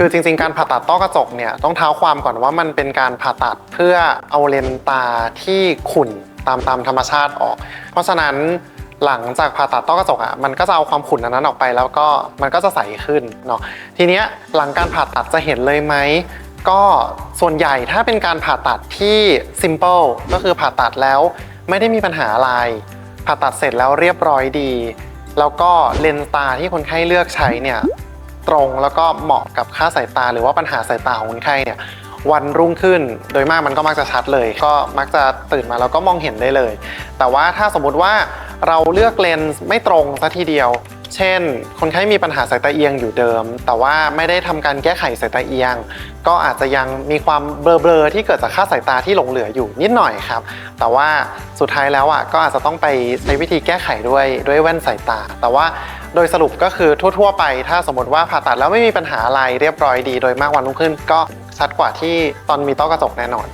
คือจริงๆ การผ่าตัดต้อกระจกเนี่ยต้องเท้าความก่อนว่ามันเป็นการผ่าตัดเพื่อเอาเลนตาที่ขุ่นตามตามธรรมชาติออก เพราะฉะนั้นหลังจากผ่าตัดต้อกระจกอะมันก็จะเอาความขุ่นนนั้นออกไป แล้วก็มันก็จะใสขึ้นเนาะทีเนี้ยหลังการผ่าตัดจะเห็นเลยไหมก็ส่วนใหญ่ถ้าเป็นการผ่าตัดที่ simple ก็คือผ่าตัดแล้วไม่ได้มีปัญหาอะไร ผ่าตัดเสร็จแล้วเรียบร้อยดี แล้วก็เลนส์ตาที่คนไข้เลือกใช้เนี่ย ตรงแล้วก็เหมาะกับค่าสายตา หรือว่าปัญหาสายตาของคนไข้เนี่ยวันรุ่งขึ้นโดยมากมันก็มักจะชัดเลย ก็มักจะตื่นมาแล้วก็มองเห็นได้เลย แต่ว่าถ้าสมมุติว่าเราเลือกเลนส์ไม่ตรงซะทีเดียว เช่น คนไข้มีปัญหาสายตาเอียงอยู่เดิม แต่ว่าไม่ได้ทำการแก้ไขสายตาเอียง ก็อาจจะยังมีความเบลอๆที่เกิดจากค่าสายตาที่หลงเหลืออยู่นิดหน่อยครับ แต่ว่าสุดท้ายแล้วอะก็อาจจะต้องไปใช้วิธีแก้ไขด้วยด้วยแว่นสายตา แต่ว่า โดยสรุปก็คือทั่ว ๆ ไป ถ้าสมมติว่าผ่าตัดแล้วไม่มีปัญหาอะไรเรียบร้อยดี โดยมากวันรุ่งขึ้นก็ชัดกว่าที่ตอนมีต้อกระจกแน่นอน